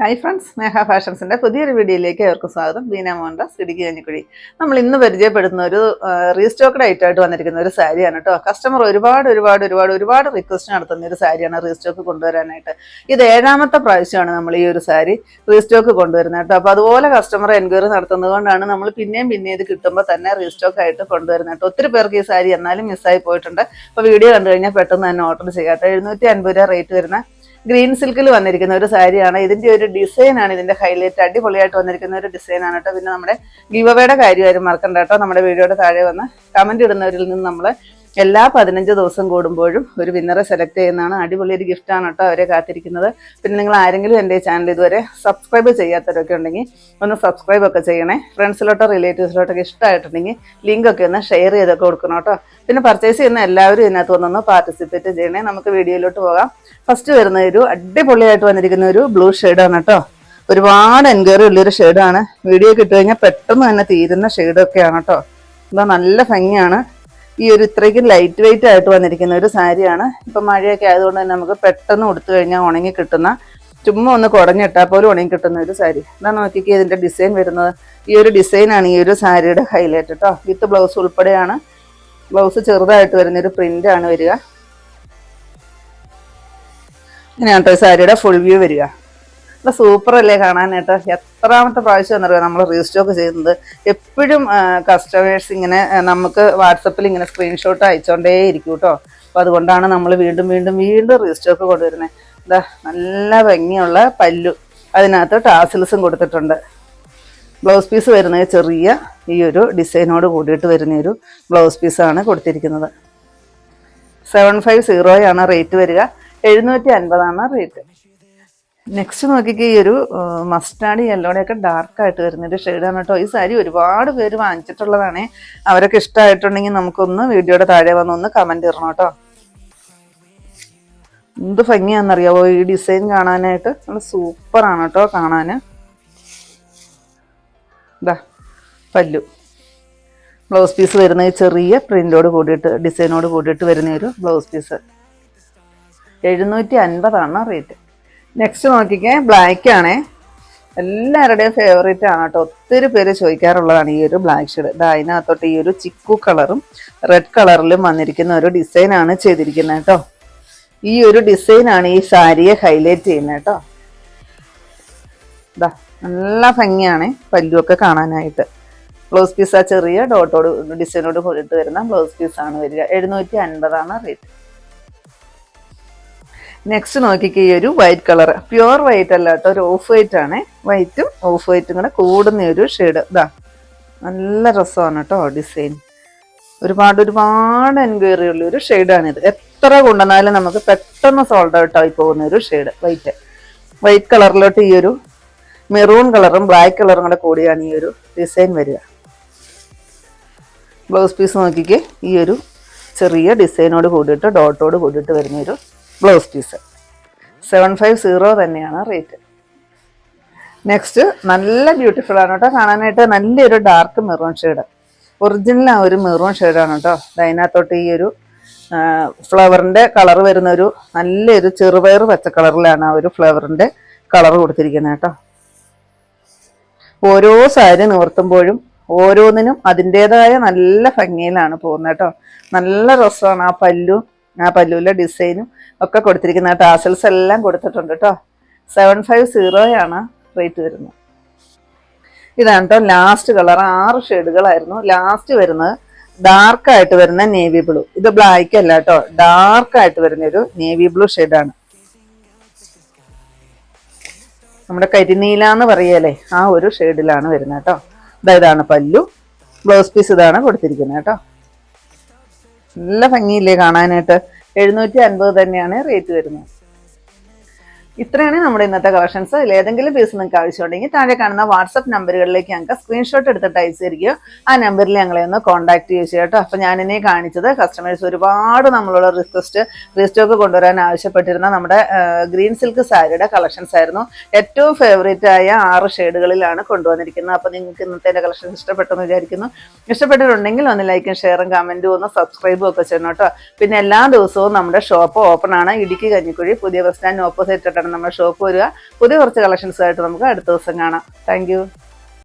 Hi friends സ്നേഹ ഫാഷൻസിന്റെ പുതിയൊരു വീഡിയോയിലേക്ക് അവർക്ക് സ്വാഗതം. ബീന മോഹൻദാസ് ഇടുക്കി കഞ്ഞിക്കുഴി നമ്മൾ ഇന്ന് പരിചയപ്പെടുന്ന ഒരു റീസ്റ്റോക്ക്ഡ് ആയിട്ടായിട്ട് വന്നിരിക്കുന്ന ഒരു സാരിയാണ് കേട്ടോ കസ്റ്റമർ ഒരുപാട് ഒരുപാട് ഒരുപാട് ഒരുപാട് റിക്വസ്റ്റ് നടത്തുന്ന ഒരു സാരിയാണ് റീസ്റ്റോക്ക് കൊണ്ടുവരാനായിട്ട്. ഇത് ഏഴാമത്തെ പ്രാവശ്യമാണ് നമ്മൾ ഈ ഒരു സാരി റീസ്റ്റോക്ക് കൊണ്ടുവരുന്നത് കേട്ടോ അപ്പോൾ അതുപോലെ കസ്റ്റമർ എൻക്വയറി നടത്തുന്നതുകൊണ്ടാണ് നമ്മൾ പിന്നെയും പിന്നെ ഇത് കിട്ടുമ്പോൾ തന്നെ റീസ്റ്റോക്ക് ആയിട്ട് കൊണ്ടുവരുന്നത് കേട്ടോ ഒത്തിരി പേർക്ക് ഈ സാരി എന്നാലും മിസ്സായി പോയിട്ടുണ്ട്. അപ്പോൾ വീഡിയോ കണ്ടു കഴിഞ്ഞാൽ പെട്ടെന്ന് തന്നെ ഓർഡർ ചെയ്യാം കേട്ടോ എഴുന്നൂറ്റി അൻപത് രൂപ റേറ്റ് വരുന്ന ഗ്രീൻ സിൽക്കിൽ വന്നിരിക്കുന്ന ഒരു സാരിയാണ്. ഇതിന്റെ ഒരു ഡിസൈൻ ആണ്. ഇതിന്റെ ഹൈലൈറ്റ് അടിപൊളിയായിട്ട് വന്നിരിക്കുന്ന ഒരു ഡിസൈൻ ആണ് കേട്ടോ. പിന്നെ നമ്മുടെ ഗിവവയുടെ കാര്യമായിരുന്നു മറക്കണ്ട കേട്ടോ. നമ്മുടെ വീഡിയോയുടെ താഴെ വന്ന് കമന്റ് ഇടുന്നവരിൽ നിന്ന് നമ്മൾ എല്ലാ പതിനഞ്ച് ദിവസം കൂടുമ്പോഴും ഒരു വിന്നറെ സെലക്ട് ചെയ്യുന്നതാണ് അടിപൊളി ഒരു ഗിഫ്റ്റാണ് കേട്ടോ അവരെ കാത്തിരിക്കുന്നത്. പിന്നെ നിങ്ങൾ ആരെങ്കിലും എന്റെ ചാനൽ ഇതുവരെ സബ്സ്ക്രൈബ് ചെയ്യാത്തവരൊക്കെ ഉണ്ടെങ്കിൽ ഒന്ന് സബ്സ്ക്രൈബ് ഒക്കെ ചെയ്യണേ. ഫ്രണ്ട്സിലോട്ടോ റിലേറ്റീവ്സിലോട്ടൊക്കെ ഇഷ്ടമായിട്ടുണ്ടെങ്കിൽ ലിങ്ക് ഒക്കെ ഒന്ന് ഷെയർ ചെയ്തൊക്കെ കൊടുക്കണം കേട്ടോ. പിന്നെ പർച്ചേസ് ചെയ്യുന്ന എല്ലാവരും ഇതിനകത്ത് വന്നൊന്ന് പാർട്ടിസിപ്പേറ്റ് ചെയ്യണേ. നമുക്ക് വീഡിയോയിലോട്ട് പോകാം. ഫസ്റ്റ് വരുന്ന ഒരു അടിപൊളിയായിട്ട് വന്നിരിക്കുന്ന ഒരു ബ്ലൂ ഷെയ്ഡാണ് കേട്ടോ. ഒരുപാട് എൻക്വയറി ഉള്ളൊരു ഷെയ്ഡാണ് വീഡിയോ കിട്ടുകഴിഞ്ഞാൽ പെട്ടെന്ന് തന്നെ തീരുന്ന ഷെയ്ഡൊക്കെയാണ് കേട്ടോ. എന്താ നല്ല ഭംഗിയാണ്. ഈ ഒരു ഇത്രയ്ക്കും ലൈറ്റ് വെയിറ്റ് ആയിട്ട് വന്നിരിക്കുന്ന ഒരു സാരിയാണ്. ഇപ്പം മഴയൊക്കെ ആയതുകൊണ്ട് തന്നെ നമുക്ക് പെട്ടെന്ന് കൊടുത്തു കഴിഞ്ഞാൽ ഉണങ്ങി കിട്ടുന്ന ചുമ്മാ ഒന്ന് കുടഞ്ഞിട്ടാൽ പോലും ഉണങ്ങി കിട്ടുന്ന ഒരു സാരി. എന്താ നോക്കിക്കേ ഇതിന്റെ ഡിസൈൻ വരുന്നത്. ഈ ഒരു ഡിസൈനാണ് ഈ ഒരു സാരിയുടെ ഹൈലൈറ്റ് കേട്ടോ വിത്ത് ബ്ലൗസ് ഉൾപ്പെടെയാണ്. ബ്ലൗസ് ചെറുതായിട്ട് വരുന്ന ഒരു പ്രിന്റ് ആണ് വരിക. ഇങ്ങനെയാണ് കേട്ടോ സാരിയുടെ ഫുൾ വ്യൂ വരിക. നല്ല സൂപ്പർ അല്ലേ കാണാനായിട്ട് എത്രാമത്തെ പ്രാവശ്യം എന്നറിയാം നമ്മൾ റീസ്റ്റോക്ക് ചെയ്യുന്നത് എപ്പോഴും കസ്റ്റമേഴ്സ് ഇങ്ങനെ നമുക്ക് വാട്സപ്പിൽ ഇങ്ങനെ സ്ക്രീൻഷോട്ട് അയച്ചുകൊണ്ടേ ഇരിക്കും കേട്ടോ അപ്പോൾ അതുകൊണ്ടാണ് നമ്മൾ വീണ്ടും വീണ്ടും വീണ്ടും റീസ്റ്റോക്ക് കൊണ്ടുവരുന്നത് എന്താ നല്ല ഭംഗിയുള്ള പല്ലു. അതിനകത്ത് ടാസിൽസും കൊടുത്തിട്ടുണ്ട്. ബ്ലൗസ് പീസ് വരുന്നത് ചെറിയ ഈ ഒരു ഡിസൈനോട് കൂടിയിട്ട് വരുന്ന ഒരു ബ്ലൗസ് പീസാണ് കൊടുത്തിരിക്കുന്നത്. സെവൻ ഫൈവ് സീറോയാണ് റേറ്റ് വരിക. എഴുന്നൂറ്റി അൻപതാണ് റേറ്റ് നെക്സ്റ്റ് നോക്കിക്ക് ഈ ഒരു മസ്റ്റാർഡ് യെല്ലോടെയൊക്കെ ആയിട്ട് വരുന്നൊരു ഷെയ്ഡാണ് കേട്ടോ ഈ സാരി ഒരുപാട് പേര് വാങ്ങിച്ചിട്ടുള്ളതാണ്. അവരൊക്കെ ഇഷ്ടമായിട്ടുണ്ടെങ്കിൽ നമുക്കൊന്ന് വീഡിയോയുടെ താഴെ വന്ന് ഒന്ന് കമന്റ് ഇടണം കേട്ടോ. എന്ത് ഭംഗിയാണെന്നറിയാവോ ഈ ഡിസൈൻ കാണാനായിട്ട്. നല്ല സൂപ്പറാണ് കേട്ടോ കാണാൻ ഇതാ പല്ലു. ബ്ലൗസ് പീസ് വരുന്ന ചെറിയ പ്രിന്റോട് കൂടിയിട്ട് ഡിസൈനോട് കൂടിയിട്ട് വരുന്ന ഒരു ബ്ലൗസ് പീസ് എഴുന്നൂറ്റി അൻപതാണ് റേറ്റ് നെക്സ്റ്റ് നോക്കിക്കേ ബ്ലാക്ക് ആണേ. എല്ലാവരുടെയും ഫേവറേറ്റ് ആണ് കേട്ടോ. ഒത്തിരി പേര് ചോദിക്കാറുള്ളതാണ് ഈ ഒരു ബ്ലാക്ക് ഷെയ്ഡ് ഇതാ അതിനകത്തോട്ട് ഈ ഒരു ചിക്കു കളറും റെഡ് കളറിലും വന്നിരിക്കുന്ന ഒരു ഡിസൈനാണ് ചെയ്തിരിക്കുന്നത് കേട്ടോ. ഈ ഒരു ഡിസൈനാണ് ഈ സാരിയെ ഹൈലൈറ്റ് ചെയ്യുന്നത് കേട്ടോ. ഇതാ നല്ല ഭംഗിയാണ് പല്ലുമൊക്കെ കാണാനായിട്ട്. ബ്ലൗസ് പീസ് ആ ചെറിയ ഡോട്ടോട് ഡിസൈനോട് കൂടിയിട്ട് വരുന്ന ബ്ലൗസ് പീസാണ് വരിക. എഴുന്നൂറ്റി അൻപതാണ് റേറ്റ് നെക്സ്റ്റ് നോക്കിക്കേ ഈ ഒരു വൈറ്റ് കളർ പ്യുവർ വൈറ്റ് അല്ല കേട്ടോ ഒരു ഓഫ് വൈറ്റ് ആണ്. വൈറ്റും ഓഫ് വൈറ്റും കൂടെ കൂടുന്ന ഒരു ഷെയ്ഡ് ഇതാ നല്ല രസമാണ് കേട്ടോ ഡിസൈൻ ഒരുപാട് ഒരുപാട് എൻക്വയറി ഉള്ള ഒരു ഷെയ്ഡാണിത് എത്ര കൊണ്ടുവന്നാലും നമുക്ക് പെട്ടെന്ന് സോൾഡ് ഔട്ട് ആയി പോകുന്ന ഒരു ഷെയ്ഡ് വൈറ്റ് വൈറ്റ് കളറിലോട്ട് ഈ ഒരു മെറൂൺ കളറും ബ്ലാക്ക് കളറും കൂടെ കൂടിയാണ് ഈ ഒരു ഡിസൈൻ വരിക. ബ്ലൗസ് പീസ് നോക്കിക്കേ ഈ ഒരു ചെറിയ ഡിസൈനോട് കൂടിയിട്ട് ഡോട്ടോട് കൂടിയിട്ട് വരുന്ന ഒരു blouse piece. Seven five zero തന്നെയാണ് റേറ്റ്. നെക്സ്റ്റ് നല്ല ബ്യൂട്ടിഫുൾ ആണ് കേട്ടോ. കാണാനായിട്ട് നല്ലൊരു ഡാർക്ക് മെറൂൺ ഷെയ്ഡ്. ഒറിജിനൽ ആ ഒരു മെറൂൺ ഷെയ്ഡാണ് കേട്ടോ. അതിനകത്തോട്ട് ഈ ഒരു ഫ്ലവറിന്റെ കളർ വരുന്ന ഒരു നല്ലൊരു ചെറുപയർ പച്ച കളറിലാണ് ആ ഒരു ഫ്ലവറിന്റെ കളർ കൊടുത്തിരിക്കുന്നത് കേട്ടോ. ഓരോ സാരി നിവർത്തുമ്പോഴും ഓരോന്നിനും അതിന്റെതായ നല്ല ഭംഗിയിലാണ് പോകുന്നത് കേട്ടോ. നല്ല രസമാണ് ആ പല്ലു ആ പല്ലുവിലെ ഡിസൈനും ഒക്കെ കൊടുത്തിരിക്കുന്ന ടാസൽസ് എല്ലാം കൊടുത്തിട്ടുണ്ട് കേട്ടോ സെവൻ ഫൈവ് സീറോയാണ് റേറ്റ് വരുന്നത്. ഇതാണ് കേട്ടോ ലാസ്റ്റ് കളർ ആറ് ഷെയ്ഡുകളായിരുന്നു ലാസ്റ്റ് വരുന്നത് ഡാർക്കായിട്ട് വരുന്ന നേവി ബ്ലൂ ഇത് ബ്ലാക്ക് അല്ല കേട്ടോ ഡാർക്കായിട്ട് വരുന്ന ഒരു നേവി ബ്ലൂ ഷെയ്ഡാണ് നമ്മുടെ കരിനീല എന്ന് പറയല്ലേ ആ ഒരു ഷെയ്ഡിലാണ് വരുന്നത് കേട്ടോ ഇതാ ഇതാണ് പല്ലു. ബ്ലൗസ് പീസ് ഇതാണ് കൊടുത്തിരിക്കുന്നത് കേട്ടോ നല്ല ഭംഗിയില്ലേ കാണാനായിട്ട്. എഴുന്നൂറ്റി അൻപത് തന്നെയാണ് റേറ്റ് വരുന്നത്. ഇത്രയാണ് നമ്മുടെ ഇന്നത്തെ കളക്ഷൻസ് അതിൽ ഏതെങ്കിലും പീസ് നിങ്ങൾക്ക് ആവശ്യമുണ്ടെങ്കിൽ താഴെ കാണുന്ന വാട്സപ്പ് നമ്പറുകളിലേക്ക് ഞങ്ങൾക്ക് സ്ക്രീൻഷോട്ട് എടുത്തിട്ട് അയച്ചു ആ നമ്പറിൽ ഞങ്ങളെ ഒന്ന് കോൺടാക്ട് ചെയ്യുക കേട്ടോ. അപ്പോൾ ഞാനിനെ കാണിച്ചത് കസ്റ്റമേഴ്സ് ഒരുപാട് നമ്മളോട് റിക്വസ്റ്റ് റീസ്റ്റോക്ക് കൊണ്ടുവരാൻ ആവശ്യപ്പെട്ടിരുന്ന നമ്മുടെ ഗ്രീൻ സിൽക്ക് സാരിയുടെ കളക്ഷൻസ് ആയിരുന്നു. ഏറ്റവും ഫേവറേറ്റ് ആയ ആറ് ഷെയ്ഡുകളിലാണ് കൊണ്ടുവന്നിരിക്കുന്നത്. അപ്പോൾ നിങ്ങൾക്ക് ഇന്നത്തെ കളക്ഷൻ ഇഷ്ടപ്പെട്ടെന്ന് വിചാരിക്കുന്നു. ഇഷ്ടപ്പെട്ടിട്ടുണ്ടെങ്കിൽ ഒന്ന് ലൈക്കും ഷെയറും കമന്റും ഒന്ന് സബ്സ്ക്രൈബും ഒക്കെ ചെയ്യണം കേട്ടോ. പിന്നെ എല്ലാ ദിവസവും നമ്മുടെ ഷോപ്പ് ഓപ്പൺ ആണ്. ഇടുക്കി കഞ്ഞിക്കുഴി പുതിയ ബസ് സ്റ്റാൻഡ് ഓപ്പോസിറ്റ് നമ്മുടെ ഷോപ്പ് വരിക. പുതിയ കുറച്ച് കളക്ഷൻസ് ആയിട്ട് നമുക്ക് അടുത്ത ദിവസം കാണാം. താങ്ക്